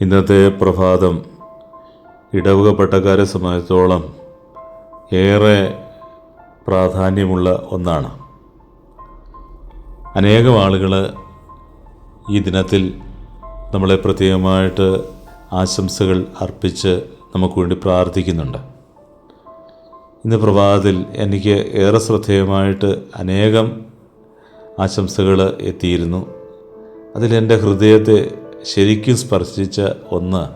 ഇന്നത്തെ പ്രഭാതം ഇടവക പട്ടക്കാരെ സംബന്ധിച്ചോളം ഏറെ പ്രാധാന്യമുള്ള ഒന്നാണ്. അനേകം ആളുകൾ ഈ ദിനത്തിൽ നമ്മളെ പ്രത്യേകമായിട്ട് ആശംസകൾ അർപ്പിച്ച് നമുക്ക് വേണ്ടി പ്രാർത്ഥിക്കുന്നുണ്ട്. ഇന്ന് പ്രഭാതത്തിൽ എനിക്ക് ഏറെ ശ്രദ്ധേയമായിട്ട് അനേകം ആശംസകൾ എത്തിയിരുന്നു. അതിലെന്റെ ഹൃദയത്തെ ശരിക്കും സ്പർശിച്ച ഒന്ന്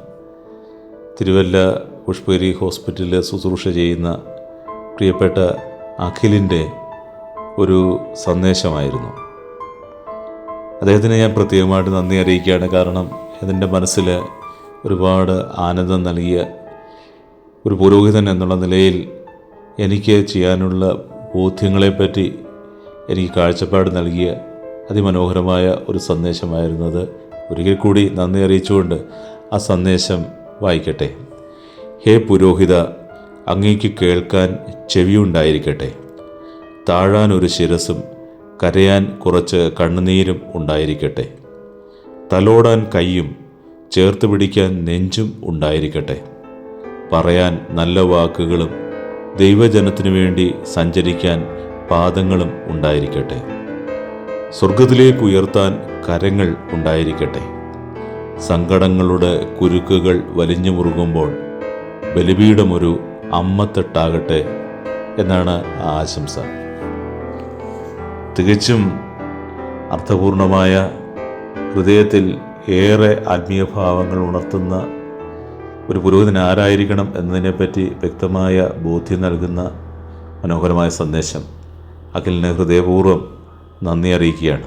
തിരുവല്ല പുഷ്പഗിരി ഹോസ്പിറ്റലിൽ ശുശ്രൂഷ ചെയ്യുന്ന പ്രിയപ്പെട്ട അഖിലിന്റെ ഒരു സന്ദേശമായിരുന്നു. അദ്ദേഹത്തിന് ഞാൻ പ്രത്യേകമായിട്ട് നന്ദി അറിയിക്കുകയാണ്. കാരണം അതിന്റെ മനസ്സിൽ ഒരുപാട് ആനന്ദം നൽകിയ ഒരു പുരോഹിതൻ എന്നുള്ള നിലയിൽ എനിക്ക് ചെയ്യാനുള്ള ബോധ്യങ്ങളെപ്പറ്റി എനിക്ക് കാഴ്ചപ്പാട് നൽകിയ അതിമനോഹരമായ ഒരു സന്ദേശമായിരുന്നത് ഒരിക്കൽ കൂടി നന്ദി അറിയിച്ചുകൊണ്ട് ആ സന്ദേശം വായിക്കട്ടെ. ഹേ പുരോഹിത അങ്ങേക്ക് കേൾക്കാൻ ചെവിയുണ്ടായിരിക്കട്ടെ. താഴാൻ ഒരു ശിരസും കരയാൻ കുറച്ച് കണ്ണുനീരും ഉണ്ടായിരിക്കട്ടെ. തലോടാൻ കൈയും ചേർത്ത് പിടിക്കാൻ നെഞ്ചും ഉണ്ടായിരിക്കട്ടെ. പറയാൻ നല്ല വാക്കുകളും ദൈവജനത്തിനു വേണ്ടി സഞ്ചരിക്കാൻ പാദങ്ങളും ഉണ്ടായിരിക്കട്ടെ. സ്വർഗത്തിലേക്ക് ഉയർത്താൻ കരങ്ങൾ ഉണ്ടായിരിക്കട്ടെ. സങ്കടങ്ങളുടെ കുരുക്കുകൾ വലിഞ്ഞു മുറുകുമ്പോൾ ബലിപീഠമൊരു അമ്മത്തെട്ടാകട്ടെ എന്നാണ് ആ ആശംസ. തികച്ചും അർത്ഥപൂർണമായ ഹൃദയത്തിൽ ഏറെ ആത്മീയഭാവങ്ങൾ ഉണർത്തുന്ന ഒരു പുരോഹിതൻ ആരായിരിക്കണം എന്നതിനെപ്പറ്റി വ്യക്തമായ ബോധ്യം നൽകുന്ന മനോഹരമായ സന്ദേശം. അഖിലിന് ഹൃദയപൂർവം നന്ദി അറിയിക്കുകയാണ്.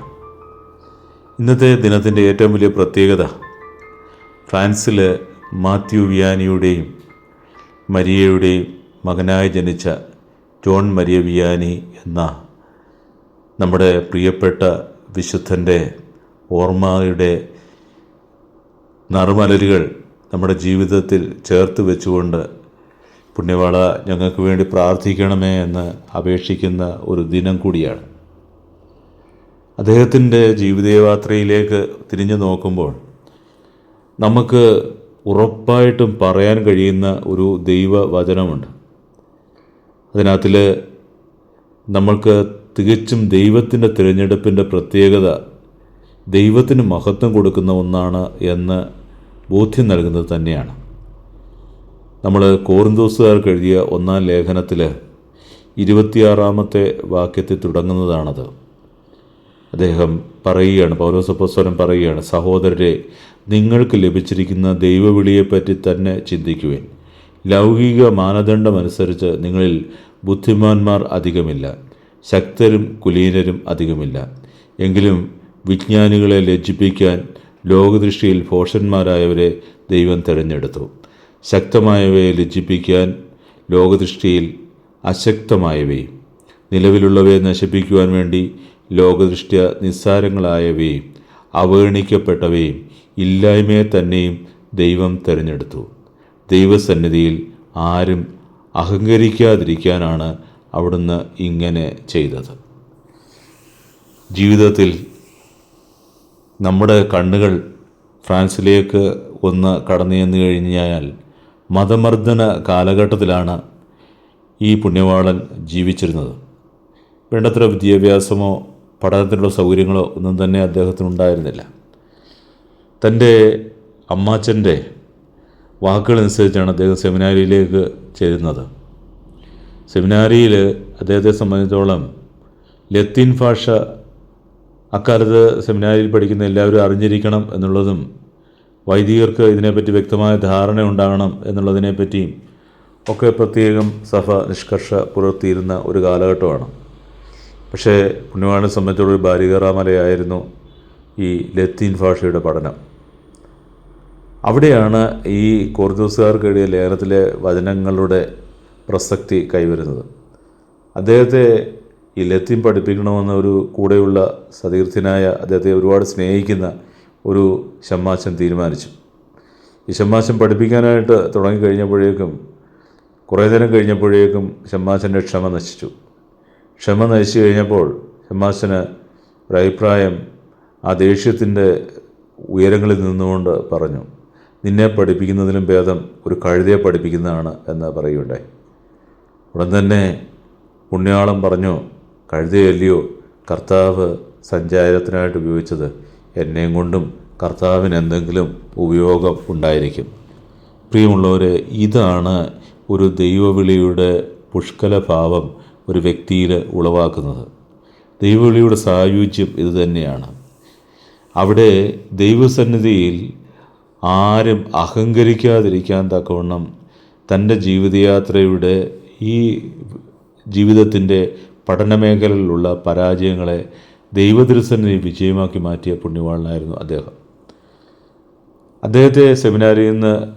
ഇന്നത്തെ ദിനത്തിന്റെ ഏറ്റവും വലിയ പ്രത്യേകത ഫ്രാൻസിൽ മാത്യു വിയാനിയുടെയും മരിയയുടെയും മകനായി ജനിച്ച ജോൺ മരിയ വിയാനി എന്ന നമ്മുടെ പ്രിയപ്പെട്ട വിശുദ്ധന്റെ ഓർമ്മയുടെ നറുമലരുകൾ നമ്മുടെ ജീവിതത്തിൽ ചേർത്ത് വെച്ചുകൊണ്ട് പുണ്യവാള ഞങ്ങൾക്ക് വേണ്ടി പ്രാർത്ഥിക്കണമേ എന്ന് അപേക്ഷിക്കുന്ന ഒരു ദിനം കൂടിയാണ്. അദ്ദേഹത്തിന്റെ ജീവിതയാത്രയിലേക്ക് തിരിഞ്ഞു നോക്കുമ്പോൾ നമുക്ക് ഉറപ്പായിട്ടും പറയാൻ കഴിയുന്ന ഒരു ദൈവവചനമുണ്ട്. അതിനകത്തിൽ നമ്മൾക്ക് തികച്ചും ദൈവത്തിന്റെ തിരഞ്ഞെടുപ്പിന്റെ പ്രത്യേകത ദൈവത്തിന് മഹത്വം കൊടുക്കുന്ന ഒന്നാണ് എന്ന് ബോധ്യം നൽകുന്നത് തന്നെയാണ്. നമ്മൾ കോറിന്തോസുകാർക്ക് എഴുതിയ ഒന്നാം ലേഖനത്തിൽ ഇരുപത്തിയാറാമത്തെ വാക്യത്തിൽ തുടങ്ങുന്നതാണത്. അദ്ദേഹം പറയുകയാണ് പൗലോസപ്പോസ്വരം പറയുകയാണ് സഹോദരരെ നിങ്ങൾക്ക് ലഭിച്ചിരിക്കുന്ന ദൈവവിളിയെപ്പറ്റി തന്നെ ചിന്തിക്കുവേൻ. ലൗകിക മാനദണ്ഡമനുസരിച്ച് നിങ്ങളിൽ ബുദ്ധിമാന്മാർ അധികമില്ല ശക്തരും കുലീനരും അധികമില്ല. എങ്കിലും വിജ്ഞാനികളെ ലജ്ജിപ്പിക്കാൻ ലോകദൃഷ്ടിയിൽ ഭോഷന്മാരായവരെ ദൈവം തിരഞ്ഞെടുത്തു. ശക്തമായവയെ ലജ്ജിപ്പിക്കാൻ ലോകദൃഷ്ടിയിൽ അശക്തമായവയും. നിലവിലുള്ളവയെ നശിപ്പിക്കുവാൻ വേണ്ടി ലോകദൃഷ്ട്യ നിസ്സാരങ്ങളായവയും അവഗണിക്കപ്പെട്ടവയും ഇല്ലായ്മയെ തന്നെയും ദൈവം തിരഞ്ഞെടുത്തു. ദൈവസന്നിധിയിൽ ആരും അഹങ്കരിക്കാതിരിക്കാനാണ് അവിടുന്ന് ഇങ്ങനെ ചെയ്തത്. ജീവിതത്തിൽ നമ്മുടെ കണ്ണുകൾ ഫ്രാൻസിലേക്ക് ഒന്ന് കടന്നു ചെന്ന് കഴിഞ്ഞാൽ മതമർദ്ദന കാലഘട്ടത്തിലാണ് ഈ പുണ്യവാളൻ ജീവിച്ചിരുന്നത്. വേണ്ടത്ര വിദ്യാഭ്യാസമോ പഠനത്തിനുള്ള സൗകര്യങ്ങളോ ഒന്നും തന്നെ അദ്ദേഹത്തിനുണ്ടായിരുന്നില്ല. തന്റെ അമ്മാച്ചന്റെ വാക്കുകളനുസരിച്ചാണ് അദ്ദേഹം സെമിനാരിയിലേക്ക് ചേരുന്നത്. സെമിനാരിയിൽ അദ്ദേഹത്തെ സംബന്ധിച്ചോളം ലത്തീൻ ഭാഷ അക്കാലത്ത് സെമിനാരിയിൽ പഠിക്കുന്ന എല്ലാവരും അറിഞ്ഞിരിക്കണം എന്നുള്ളതും വൈദികർക്ക് ഇതിനെപ്പറ്റി വ്യക്തമായ ധാരണ ഉണ്ടാകണം എന്നുള്ളതിനെപ്പറ്റിയും ഒക്കെ പ്രത്യേകം സഭ നിഷ്കർഷ പുലർത്തിയിരുന്ന ഒരു കാലഘട്ടമാണ്. പക്ഷേ ഉണ്ണിമാണെ സംബന്ധിച്ചുള്ള ഒരു ബാലികറാമലയായിരുന്നു ഈ ലത്തീൻ ഭാഷയുടെ പഠനം. അവിടെയാണ് ഈ കോർദോസുകാർക്ക് എഴുതിയ ലേഖനത്തിലെ വചനങ്ങളുടെ പ്രസക്തി കൈവരുന്നത്. അദ്ദേഹത്തെ ഈ ലത്തീൻ പഠിപ്പിക്കണമെന്ന ഒരു കൂടെയുള്ള സതീർത്ഥ്യനായ അദ്ദേഹത്തെ ഒരുപാട് സ്നേഹിക്കുന്ന ഒരു ഷമ്മാശൻ തീരുമാനിച്ചു. ഈ ഷമ്മാശൻ പഠിപ്പിക്കാനായിട്ട് തുടങ്ങിക്കഴിഞ്ഞപ്പോഴേക്കും കുറേ നേരം കഴിഞ്ഞപ്പോഴേക്കും ഷമ്മാശന്റെ ക്ഷമ നശിച്ചു. ക്ഷമ നയിച്ചു കഴിഞ്ഞപ്പോൾ ഹെമാസിന് ഒരു അഭിപ്രായം ആ ദേഷ്യത്തിന്റെ ഉയരങ്ങളിൽ നിന്നുകൊണ്ട് പറഞ്ഞു നിന്നെ പഠിപ്പിക്കുന്നതിലും ഭേദം ഒരു കഴുതയെ പഠിപ്പിക്കുന്നതാണ് എന്ന് പറയുകയുണ്ടായി. ഉടൻ തന്നെ പുണ്യാളം പറഞ്ഞു കഴുതയല്ലയോ കർത്താവ് സഞ്ചാരത്തിനായിട്ട് ഉപയോഗിച്ചത് എന്നെയും കൊണ്ടും കർത്താവിന് എന്തെങ്കിലും ഉപയോഗം ഉണ്ടായിരിക്കും. പ്രിയമുള്ളവരെ ഇതാണ് ഒരു ദൈവവിളിയുടെ പുഷ്കല ഭാവം ഒരു വ്യക്തിയിൽ ഉളവാക്കുന്നത്. ദൈവവിളിയുടെ സായുജ്യം ഇത് തന്നെയാണ്. അവിടെ ദൈവസന്നിധിയിൽ ആരും അഹങ്കരിക്കാതിരിക്കാൻ തക്കവണ്ണം തന്റെ ജീവിതയാത്രയുടെ ഈ ജീവിതത്തിന്റെ പഠനമേഖലയിലുള്ള പരാജയങ്ങളെ ദൈവദൃസന്നിധി വിജയമാക്കി മാറ്റിയ പുണ്യവാളനായിരുന്നു അദ്ദേഹം. അദ്ദേഹത്തെ സെമിനാരിൽ നിന്ന്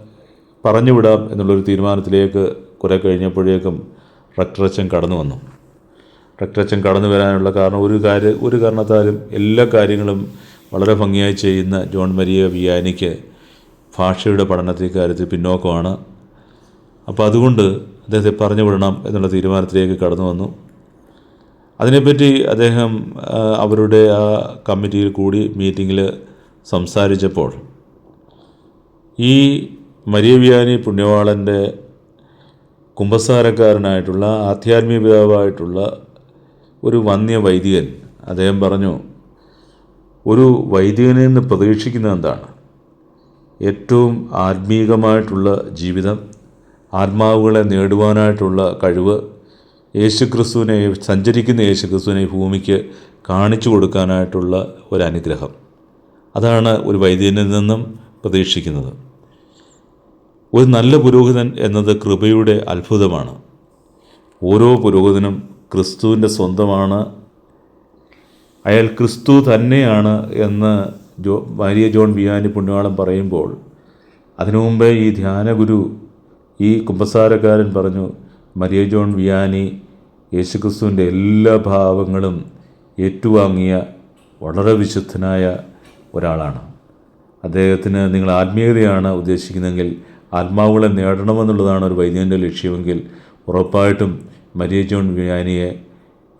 പറഞ്ഞുവിടാം എന്നുള്ളൊരു തീരുമാനത്തിലേക്ക് കുറെ കഴിഞ്ഞപ്പോഴേക്കും റക്ടറച്ചൻ കടന്നു വന്നു. റക്ടറച്ചൻ കടന്നു വരാനുള്ള കാരണം ഒരു കാര്യം ഒരു കാരണത്താലും എല്ലാ കാര്യങ്ങളും വളരെ ഭംഗിയായി ചെയ്യുന്ന ജോൺ മരിയ വിയാനിക്ക് ഭാഷയുടെ പഠനത്തിൽ കാര്യത്തിൽ പിന്നോക്കമാണ്. അപ്പോൾ അതുകൊണ്ട് അദ്ദേഹത്തെ പറഞ്ഞു വിടണം എന്നുള്ള തീരുമാനത്തിലേക്ക് കടന്നു വന്നു. അതിനെപ്പറ്റി അദ്ദേഹം അവരുടെ ആ കമ്മിറ്റിയിൽ കൂടി മീറ്റിങ്ങിൽ സംസാരിച്ചപ്പോൾ ഈ മരിയ വിയാനി പുണ്യവാളന്റെ കുമ്പസാരക്കാരനായിട്ടുള്ള ആധ്യാത്മിക പിതാവായിട്ടുള്ള ഒരു വന്യ വൈദികൻ അദ്ദേഹം പറഞ്ഞു ഒരു വൈദികനിൽ നിന്ന് പ്രതീക്ഷിക്കുന്നത് എന്താണ്? ഏറ്റവും ആത്മീകമായിട്ടുള്ള ജീവിതം ആത്മാവുകളെ നേടുവാനായിട്ടുള്ള കഴിവ് യേശുക്രിസ്തുവിനെ സഞ്ചരിക്കുന്ന യേശുക്രിസ്തുവിനെ ഭൂമിക്ക് കാണിച്ചു കൊടുക്കാനായിട്ടുള്ള ഒരു അനുഗ്രഹം. അതാണ് ഒരു വൈദ്യനിൽ നിന്നും പ്രതീക്ഷിക്കുന്നത്. ഒരു നല്ല പുരോഹിതൻ എന്നത് കൃപയുടെ അത്ഭുതമാണ്. ഓരോ പുരോഹിതനും ക്രിസ്തുവിന്റെ സ്വന്തമാണ്. അയാൾ ക്രിസ്തു തന്നെയാണ് എന്ന് ജോ മാരിയ ജോൺ വിയാനി പുണ്യവാളം പറയുമ്പോൾ അതിനു മുമ്പേ ഈ ധ്യാനഗുരു ഈ കുമ്പസാരക്കാരൻ പറഞ്ഞു മരിയ ജോൺ വിയാനി യേശുക്രിസ്തുവിന്റെ എല്ലാ ഭാവങ്ങളും ഏറ്റുവാങ്ങിയ വളരെ വിശുദ്ധനായ ഒരാളാണ്. അദ്ദേഹത്തിന് നിങ്ങൾ ആത്മീയതയാണ് ഉദ്ദേശിക്കുന്നതെങ്കിൽ ആത്മാവുകളെ നേടണമെന്നുള്ളതാണ് ഒരു വൈദ്യന്റെ ലക്ഷ്യമെങ്കിൽ ഉറപ്പായിട്ടും മരിയ ജോൺ വിയാനിയെ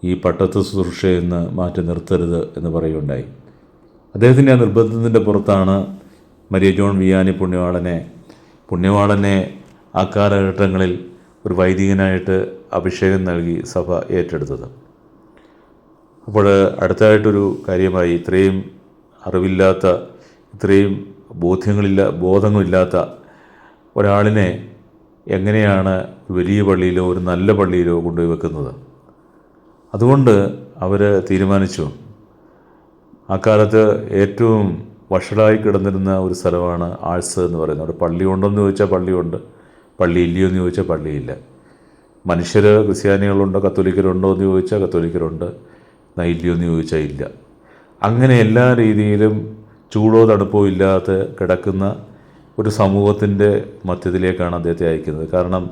ഈ പട്ടത്ത് ശുശ്രൂഷയിൽ നിന്ന് മാറ്റി നിർത്തരുത് എന്ന് പറയുകയുണ്ടായി. അദ്ദേഹത്തിന്റെ ആ നിർബന്ധത്തിന്റെ പുറത്താണ് മരിയ ജോൺ വിയാനി പുണ്യവാളനെ പുണ്യവാളനെ ആ കാലഘട്ടങ്ങളിൽ ഒരു വൈദികനായിട്ട് അഭിഷേകം നൽകി സഭ ഏറ്റെടുത്തത്. അപ്പോൾ അടുത്തായിട്ടൊരു കാര്യമായി ഇത്രയും അറിവില്ലാത്ത ഇത്രയും ബോധ്യങ്ങളില്ല ബോധങ്ങളില്ലാത്ത ഒരാളിനെ എങ്ങനെയാണ് വലിയ പള്ളിയിലോ ഒരു നല്ല പള്ളിയിലോ കൊണ്ടുപോയി വെക്കുന്നത്? അതുകൊണ്ട് അവർ തീരുമാനിച്ചു. ആ കാലത്ത് ഏറ്റവും വഷളായി കിടന്നിരുന്ന ഒരു സ്ഥലമാണ് ആഴ്സ് എന്ന് പറയുന്നത്. അവിടെ പള്ളി ഉണ്ടോയെന്ന് ചോദിച്ചാൽ പള്ളിയുണ്ട് പള്ളി ഇല്ലയോ എന്ന് ചോദിച്ചാൽ പള്ളിയില്ല മനുഷ്യർ ക്രിസ്ത്യാനികളുണ്ടോ കത്തോലിക്കരുണ്ടോ എന്ന് ചോദിച്ചാൽ കത്തോലിക്കരുണ്ട് ഇല്ലയോ എന്ന് ചോദിച്ചാൽ ഇല്ല. അങ്ങനെ എല്ലാ രീതിയിലും ചൂടോ തണുപ്പോ ഇല്ലാതെ കിടക്കുന്ന ഒരു സമൂഹത്തിന്റെ മധ്യത്തിലേക്കാണ് അദ്ദേഹത്തെ അയക്കുന്നത്. കാരണം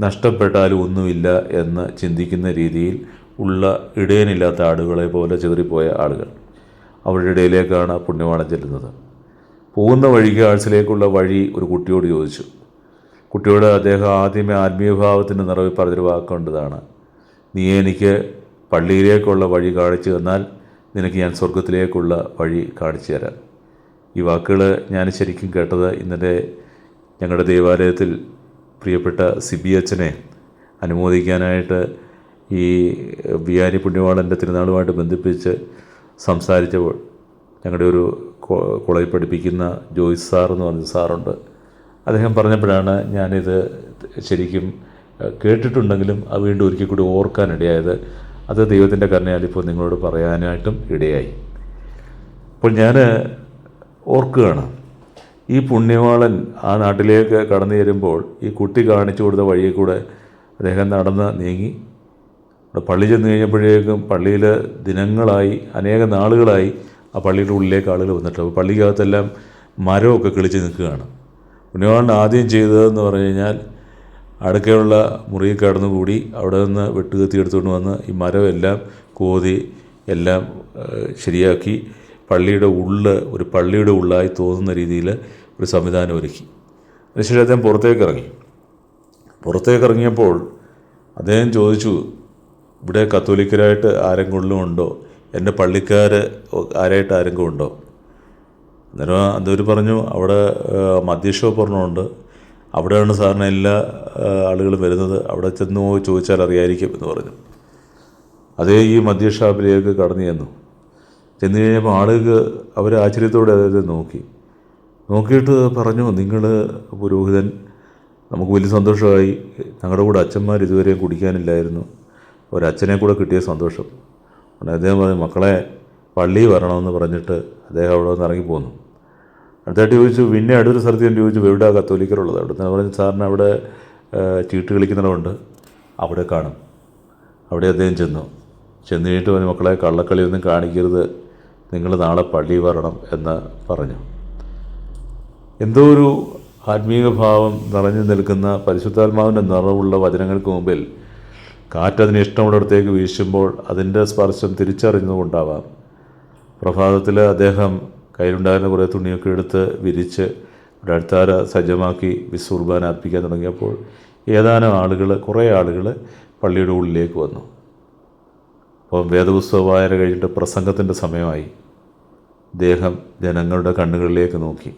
നഷ്ടപ്പെട്ടാലും ഒന്നുമില്ല എന്ന് ചിന്തിക്കുന്ന രീതിയിൽ ഉള്ള ഇടയനില്ലാത്ത ആടുകളെ പോലെ ചിതറിപ്പോയ ആളുകൾ അവരുടെ ഇടയിലേക്കാണ് പുണ്യവാളം ചെല്ലുന്നത്. പോകുന്ന വഴിക്ക് ആഴ്ചയിലേക്കുള്ള വഴി ഒരു കുട്ടിയോട് ചോദിച്ചു. കുട്ടിയോട് അദ്ദേഹം ആദ്യമേ ആത്മീയഭാവത്തിന്റെ നിറവിൽ പറഞ്ഞൊരു വാക്കേണ്ടതാണ് നീ എനിക്ക് പള്ളിയിലേക്കുള്ള വഴി കാണിച്ചു തന്നാൽ നിനക്ക് ഞാൻ സ്വർഗത്തിലേക്കുള്ള വഴി കാണിച്ചു തരാം. ഈ വാക്കുകൾ ഞാൻ ശരിക്കും കേട്ടത് ഇന്നലെ ഞങ്ങളുടെ ദേവാലയത്തിൽ പ്രിയപ്പെട്ട സിബി അച്ഛനെ അനുമോദിക്കാനായിട്ട് ഈ ബിയാനി പുണ്യവാളന്റെ തിരുനാളുമായിട്ട് ബന്ധിപ്പിച്ച് സംസാരിച്ചപ്പോൾ ഞങ്ങളുടെ ഒരു കോളേജ് പഠിപ്പിക്കുന്ന ജോയ്സ് സാർ എന്ന് പറഞ്ഞ സാറുണ്ട്. അദ്ദേഹം പറഞ്ഞപ്പോഴാണ് ഞാനിത് ശരിക്കും കേട്ടിട്ടുണ്ടെങ്കിലും അത് വീണ്ടും ഒരിക്കൽ കൂടി ഓർക്കാനിടയായത് അത് ദൈവത്തിന്റെ കരുണയാൽ ഇപ്പോൾ നിങ്ങളോട് പറയാനായിട്ടും ഇടയായി. അപ്പോൾ ഞാൻ ഓർക്കുകയാണ്. ഈ പുണ്യവാളൻ ആ നാട്ടിലേക്ക് കടന്നു വരുമ്പോൾ ഈ കുട്ടി കാണിച്ചു കൊടുത്ത വഴിയിൽ കൂടെ അദ്ദേഹം നടന്ന് നീങ്ങി. അവിടെ പള്ളി ചെന്ന് കഴിഞ്ഞപ്പോഴേക്കും പള്ളിയിൽ ദിനങ്ങളായി അനേക നാളുകളായി ആ പള്ളിയുടെ ഉള്ളിലേക്ക് ആളുകൾ വന്നിട്ട് അപ്പോൾ പള്ളിക്കകത്തെല്ലാം മരമൊക്കെ കിളിച്ച് നിൽക്കുകയാണ്. പുണ്യവാളൻ ആദ്യം ചെയ്തതെന്ന് പറഞ്ഞു കഴിഞ്ഞാൽ അടുക്കയുള്ള മുറിയിൽ കടന്നുകൂടി അവിടെ നിന്ന് വെട്ടുകത്തി എടുത്തുകൊണ്ട് വന്ന് ഈ മരമെല്ലാം കോതി എല്ലാം ശരിയാക്കി പള്ളിയുടെ ഉള്ള് ഒരു പള്ളിയുടെ ഉള്ളായി തോന്നുന്ന രീതിയിൽ ഒരു സംവിധാനം ഒരുക്കി. അതിനുശേഷം അദ്ദേഹം പുറത്തേക്ക് ഇറങ്ങി. പുറത്തേക്ക് ഇറങ്ങിയപ്പോൾ അദ്ദേഹം ചോദിച്ചു ഇവിടെ കത്തോലിക്കരായിട്ട് ആരെങ്കിലും ഉണ്ടോ? എന്റെ പള്ളിക്കാർ ആരായിട്ട് ആരെങ്കിലും ഉണ്ടോ? അന്നേരം അദ്ദേഹം പറഞ്ഞു അവിടെ മദ്യഷോപ്പ് ഒരെണ്ണമുണ്ട് അവിടെയാണ് സാറിന് എല്ലാ ആളുകളും വരുന്നത്. അവിടെ ചെന്ന് ചോദിച്ചാൽ അറിയായിരിക്കും എന്ന് പറഞ്ഞു. അതേ ഈ മദ്യ ഷാപ്പിലേക്ക് കടന്നു ചെന്നു. ചെന്ന് കഴിഞ്ഞപ്പോൾ ആളുകൾക്ക് അവർ ആശ്ചര്യത്തോടെ അതായത് നോക്കി. നോക്കിയിട്ട് പറഞ്ഞു നിങ്ങൾ പുരോഹിതൻ നമുക്ക് വലിയ സന്തോഷമായി. ഞങ്ങളുടെ കൂടെ അച്ഛന്മാർ ഇതുവരെയും കുടിക്കാനില്ലായിരുന്നു. ഒരച്ഛനെ കൂടെ കിട്ടിയ സന്തോഷം. ഉടനെ അദ്ദേഹം പറഞ്ഞു മക്കളെ പള്ളി വരണമെന്ന് പറഞ്ഞിട്ട് അദ്ദേഹം അവിടെ നിന്ന് ഇറങ്ങി പോന്നു. അടുത്തായിട്ട് ചോദിച്ചു പിന്നെ അടുത്തൊരു സ്ഥലത്ത് ഞാൻ ചോദിച്ചു എവിടെയാണ് കത്തോലിക്കറുള്ളത് അവിടെ നിന്ന് പറഞ്ഞു സാറിന് അവിടെ ചീട്ട് കളിക്കുന്നവരുണ്ട് അവിടെ കാണും. അവിടെ അദ്ദേഹം ചെന്നു. ചെന്ന് കഴിഞ്ഞിട്ട് പറഞ്ഞു മക്കളെ കള്ളക്കളിയൊന്നും കാണിക്കരുത്. നിങ്ങൾ നാളെ പള്ളി വരണം എന്ന് പറഞ്ഞു. എന്തോ ഒരു ആത്മീയ ഭാവം നിറഞ്ഞു നിൽക്കുന്ന പരിശുദ്ധാത്മാവിന്റെ നിറവുള്ള വചനങ്ങൾക്ക് മുമ്പിൽ കാറ്റതിന് ഇഷ്ടമുള്ളിടത്തേക്ക് വീശുമ്പോൾ അതിന്റെ സ്പർശം തിരിച്ചറിഞ്ഞുകൊണ്ടാവാം. പ്രഭാതത്തിൽ അദ്ദേഹം കയ്യിലുണ്ടായിരുന്ന കുറേ തുണിയൊക്കെ എടുത്ത് വിരിച്ച് ഒരു അടുത്താര സജ്ജമാക്കി വിസുർബാൻ അർപ്പിക്കാൻ തുടങ്ങിയപ്പോൾ ഏതാനും ആളുകൾ കുറേ ആളുകൾ പള്ളിയുടെ ഉള്ളിലേക്ക് വന്നു. അപ്പം വേദപുസ്തക വായന കഴിഞ്ഞിട്ട് പ്രസംഗത്തിന്റെ സമയമായി. അദ്ദേഹം ജനങ്ങളുടെ കണ്ണുകളിലേക്ക് നോക്കി.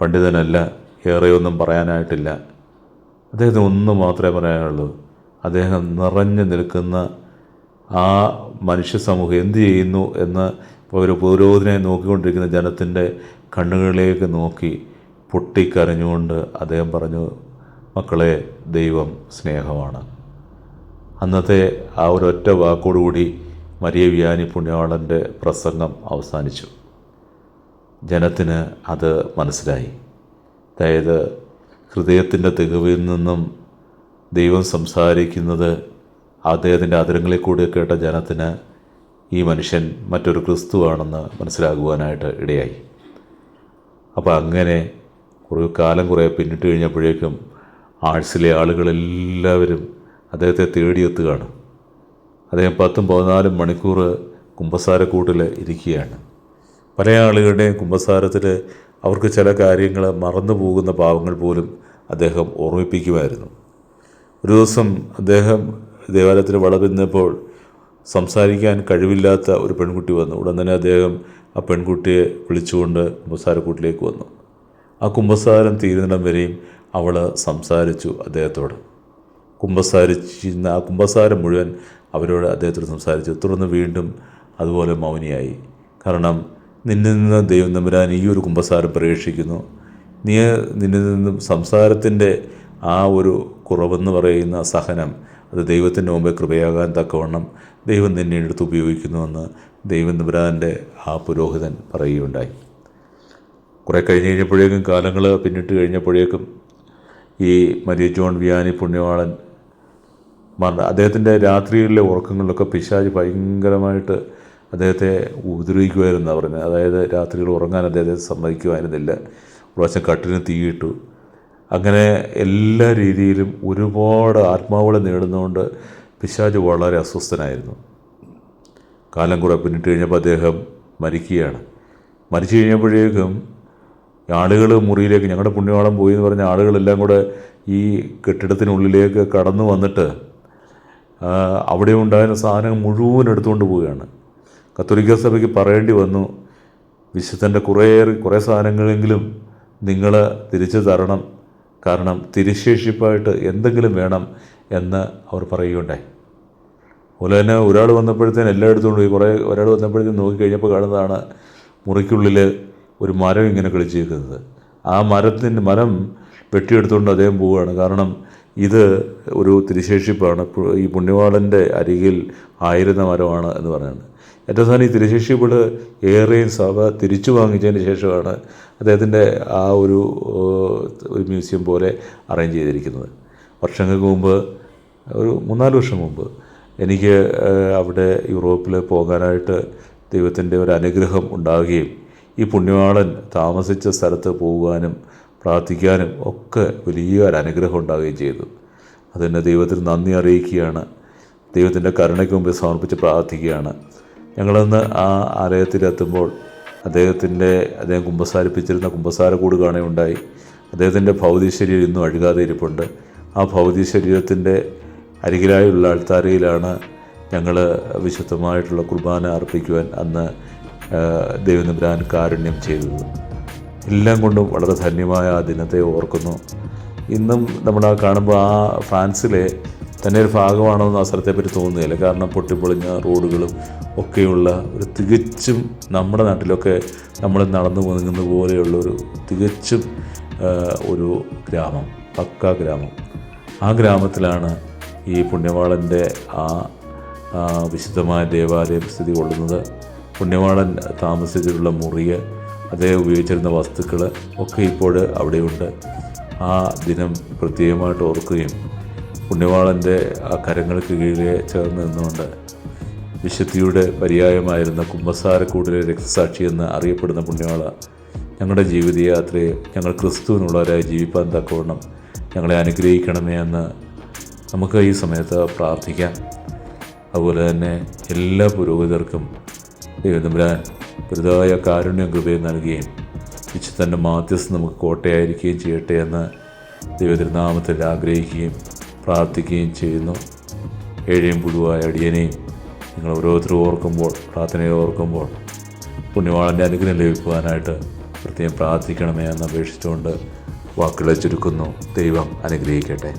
പണ്ഡിതനല്ല ഏറെയൊന്നും പറയാനായിട്ടില്ല. അദ്ദേഹത്തിന് ഒന്ന് മാത്രമേ പറയാനുള്ളൂ. അദ്ദേഹം നിറഞ്ഞു നിൽക്കുന്ന ആ മനുഷ്യ സമൂഹം എന്ത് ചെയ്യുന്നു എന്ന് ഒരു പുരോഹിതനെ നോക്കിക്കൊണ്ടിരിക്കുന്ന ജനത്തിന്റെ കണ്ണുകളിലേക്ക് നോക്കി പൊട്ടിക്കരഞ്ഞുകൊണ്ട് അദ്ദേഹം പറഞ്ഞു മക്കളെ ദൈവം സ്നേഹമാണ്. അന്നത്തെ ആ ഒരൊറ്റ വാക്കോടുകൂടി മരിയ വിയാനി പുണ്യവാളന്റെ പ്രസംഗം അവസാനിച്ചു. ജനത്തിന് അത് മനസ്സിലായി. അതായത് ഹൃദയത്തിന്റെ തികവിൽ നിന്നും ദൈവം സംസാരിക്കുന്നത് അദ്ദേഹത്തിന്റെ അതിരങ്ങളിൽ കൂടി കേട്ട ജനത്തിന് ഈ മനുഷ്യൻ മറ്റൊരു ക്രിസ്തുവാണെന്ന് മനസ്സിലാകുവാനായിട്ട് ഇടയായി. അപ്പോൾ അങ്ങനെ കുറേ കാലം കുറേ പിന്നിട്ട് കഴിഞ്ഞപ്പോഴേക്കും ആഴ്സിലെ ആളുകളെല്ലാവരും അദ്ദേഹത്തെ തേടിയെത്തുകയാണ്. അദ്ദേഹം പത്തും പതിനാലും മണിക്കൂർ കുമ്പസാരക്കൂട്ടിൽ ഇരിക്കുകയാണ്. പല ആളുകളുടെയും കുമ്പസാരത്തിൽ അവർക്ക് ചില കാര്യങ്ങൾ മറന്നു പോകുന്ന പാവങ്ങൾ പോലും അദ്ദേഹം ഓർമ്മിപ്പിക്കുമായിരുന്നു. ഒരു ദിവസം അദ്ദേഹം ദേവാലയത്തിൽ വളപിന്നപ്പോൾ സംസാരിക്കാൻ കഴിവില്ലാത്ത ഒരു പെൺകുട്ടി വന്നു. ഉടൻ തന്നെ അദ്ദേഹം ആ പെൺകുട്ടിയെ വിളിച്ചുകൊണ്ട് കുമ്പസാരക്കൂട്ടിലേക്ക് വന്നു. ആ കുമ്പസാരം തീരുന്നിടം വരെയും അവൾ സംസാരിച്ചു അദ്ദേഹത്തോട്. കുമ്പസാരിച്ചിരുന്ന ആ കുമ്പസാരം മുഴുവൻ അവരോട് അദ്ദേഹത്തോട് സംസാരിച്ചു. തുടർന്ന് വീണ്ടും അതുപോലെ മൗനിയായി. കാരണം നിന്നിൽ നിന്ന് ദൈവം തമ്പുരാൻ ഈ ഒരു കുമ്പസാരം പ്രവേശിക്കുന്നു നീ നിന്നിൽ നിന്നും സംസാരത്തിന്റെ ആ ഒരു കുറവെന്ന് പറയുന്ന സഹനം അത് ദൈവത്തിന്റെ മുമ്പേ കൃപയാകാൻ തക്കവണ്ണം ദൈവം നിന്നെ എടുത്ത് ഉപയോഗിക്കുന്നുവെന്ന് ദൈവം തമ്പുരാന്റെ ആ പുരോഹിതൻ പറയുകയുണ്ടായി. കുറേ കഴിഞ്ഞ് കഴിഞ്ഞപ്പോഴേക്കും കാലങ്ങൾ പിന്നിട്ട് കഴിഞ്ഞപ്പോഴേക്കും ഈ മരിയ ജോൺ വിയാനി പുണ്യവാളൻ മരണ അദ്ദേഹത്തിന്റെ രാത്രിയിലെ ഉറക്കങ്ങളിലൊക്കെ പിശാജ് ഭയങ്കരമായിട്ട് അദ്ദേഹത്തെ ഉപദ്രവിക്കുമായിരുന്നാണ് പറഞ്ഞത് അതായത് രാത്രികൾ ഉറങ്ങാൻ അദ്ദേഹത്തെ സമ്മതിക്കുമായിരുന്നില്ല. പ്രാവശ്യം കട്ടിന് തീയിട്ടു. അങ്ങനെ എല്ലാ രീതിയിലും ഒരുപാട് ആത്മാവുകളെ നേടുന്നതുകൊണ്ട് പിശാജ് വളരെ അസ്വസ്ഥനായിരുന്നു. കാലം കൂടെ പിന്നിട്ട് കഴിഞ്ഞപ്പോൾ അദ്ദേഹം മരിക്കുകയാണ്. മരിച്ചു കഴിഞ്ഞപ്പോഴേക്കും ആളുകൾ മുറിയിലേക്ക് ഞങ്ങളുടെ പുണ്യവാളം പോയി എന്ന് പറഞ്ഞ ആളുകളെല്ലാം കൂടെ ഈ കെട്ടിടത്തിനുള്ളിലേക്ക് കടന്നു വന്നിട്ട് അവിടെ ഉണ്ടായിരുന്ന സാധനം മുഴുവൻ എടുത്തുകൊണ്ട് പോവുകയാണ്. കത്തോലിക്ക സഭയ്ക്ക് പറയേണ്ടി വന്നു വിശുദ്ധന്റെ കുറേ കുറേ സാധനങ്ങളെങ്കിലും നിങ്ങൾ തിരിച്ചു തരണം. കാരണം തിരിശേഷിപ്പായിട്ട് എന്തെങ്കിലും വേണം എന്ന് അവർ പറയുകയുണ്ടായി. അതുപോലെ തന്നെ ഒരാൾ വന്നപ്പോഴത്തേന് എല്ലാം എടുത്തുകൊണ്ട് പോയി കുറേ ഒരാൾ വന്നപ്പോഴത്തേന് നോക്കിക്കഴിഞ്ഞപ്പോൾ കാണുന്നതാണ് മുറിക്കുള്ളിൽ ഒരു മരം ഇങ്ങനെ കളിച്ചേക്കുന്നത് ആ മരത്തിന്റെ മരം വെട്ടിയെടുത്തുകൊണ്ട് അദ്ദേഹം പോവുകയാണ്. കാരണം ഇത് ഒരു തിരുശേഷിപ്പാണ്. ഈ പുണ്യവാളന്റെ അരികിൽ ആയിരുന്ന മരമാണ് എന്ന് പറയുന്നത്. ഏറ്റവും സാധനം ഈ തിരുശേഷിപ്പ് ഏറെയും സഭ തിരിച്ചു വാങ്ങിച്ചതിന് ശേഷമാണ് അദ്ദേഹത്തിന്റെ ആ ഒരു ഒരു മ്യൂസിയം പോലെ അറേഞ്ച് ചെയ്തിരിക്കുന്നത്. വർഷങ്ങൾക്ക് മുമ്പ് ഒരു മൂന്നാൽ വർഷം മുമ്പ് എനിക്ക് അവിടെ യൂറോപ്പിൽ പോകാനായിട്ട് ദൈവത്തിന്റെ ഒരു അനുഗ്രഹം ഉണ്ടാകുകയും ഈ പുണ്യവാളൻ താമസിച്ച സ്ഥലത്ത് പോകുവാനും പ്രാർത്ഥിക്കാനും ഒക്കെ വലിയൊരു അനുഗ്രഹം ഉണ്ടാവുകയും ചെയ്തു. അതിന് ദൈവത്തിന് നന്ദി അറിയിക്കുകയാണ്. ദൈവത്തിന്റെ കരുണയ്ക്ക് മുമ്പിൽ സമർപ്പിച്ച് പ്രാർത്ഥിക്കുകയാണ്. ഞങ്ങളന്ന് ആ ആലയത്തിലെത്തുമ്പോൾ അദ്ദേഹത്തിന്റെ അദ്ദേഹം കുമ്പസാരിപ്പിച്ചിരുന്ന കുമ്പസാരക്കൂട് കാണുകയുണ്ടായി. അദ്ദേഹത്തിന്റെ ഭൗതിക ശരീരം ഇന്നും അഴുകാതെ ഇരിപ്പുണ്ട്. ആ ഭൗതിക ശരീരത്തിന്റെ അരികിലായുള്ള അൾത്താരയിലാണ് ഞങ്ങൾ വിശുദ്ധമായിട്ടുള്ള കുർബാന അർപ്പിക്കുവാൻ അന്ന് ദൈവനിബ്രാൻ കാരുണ്യം ചെയ്തത്. എല്ലാം കൊണ്ടും വളരെ ധന്യമായ ആ ദിനത്തെ ഓർക്കുന്നു. ഇന്നും നമ്മൾ ആ കാണുമ്പോൾ ആ ഫ്രാൻസിലെ തന്നെ ഒരു ഭാഗമാണെന്ന് ആ സ്ഥലത്തെപ്പറ്റി തോന്നുകയില്ല കാരണം പൊട്ടിപ്പൊളിഞ്ഞ റോഡുകളും ഒക്കെയുള്ള ഒരു തികച്ചും നമ്മുടെ നാട്ടിലൊക്കെ നമ്മൾ നടന്നു പോകുന്ന പോലെയുള്ള ഒരു തികച്ചും ഒരു ഗ്രാമം പക്ക ഗ്രാമം. ആ ഗ്രാമത്തിലാണ് ഈ പുണ്യവാളന്റെ ആ, വിശുദ്ധമായ ദേവാലയം സ്ഥിതി കൊള്ളുന്നത്. പുണ്യവാളൻ താമസിച്ചിട്ടുള്ള മുറിയെ അദ്ദേഹം ഉപയോഗിച്ചിരുന്ന വസ്തുക്കൾ ഒക്കെ ഇപ്പോൾ അവിടെയുണ്ട്. ആ ദിനം പ്രത്യേകമായിട്ട് ഓർക്കുകയും പുണ്യവാളന്റെ ആ കരങ്ങൾക്ക് കീഴിലെ ചേർന്ന് നിന്നുകൊണ്ട് വിശുദ്ധിയുടെ പര്യായമായിരുന്ന കുമ്പസാരക്കൂടിലെ രക്തസാക്ഷി എന്ന് അറിയപ്പെടുന്ന പുണ്യവാള ഞങ്ങളുടെ ജീവിതയാത്രയെ ഞങ്ങൾ ക്രിസ്തുവിനുള്ളവരായി ജീവിപ്പാൻ തക്കവണ്ണം ഞങ്ങളെ അനുഗ്രഹിക്കണമേ എന്ന് നമുക്ക് ഈ സമയത്ത് പ്രാർത്ഥിക്കാം. അതുപോലെ തന്നെ എല്ലാ പുരോഹിതർക്കും ദൈവതമ്പുരാൻ വലുതായ കാരുണ്യം കൃപയും നൽകുകയും വിശുദ്ധന്റെ മാധ്യസ്ഥം നമുക്ക് കോട്ടയായിരിക്കുകയും ചെയ്യട്ടെ എന്ന് ദൈവതിരുനാമത്തിൽ ആഗ്രഹിക്കുകയും പ്രാർത്ഥിക്കുകയും ചെയ്യുന്നു. ഏഴയും പുതുവായ അടിയനെയും നിങ്ങൾ ഓരോരുത്തരും ഓർക്കുമ്പോൾ പ്രാർത്ഥനയെ ഓർക്കുമ്പോൾ പുണ്യവാളന്റെ അനുഗ്രഹം ലഭിക്കുവാനായിട്ട് പ്രത്യേകം പ്രാർത്ഥിക്കണമേ എന്ന് അപേക്ഷിച്ചുകൊണ്ട് വാക്കുകളെ ചുരുക്കുന്നു. ദൈവം അനുഗ്രഹിക്കട്ടെ.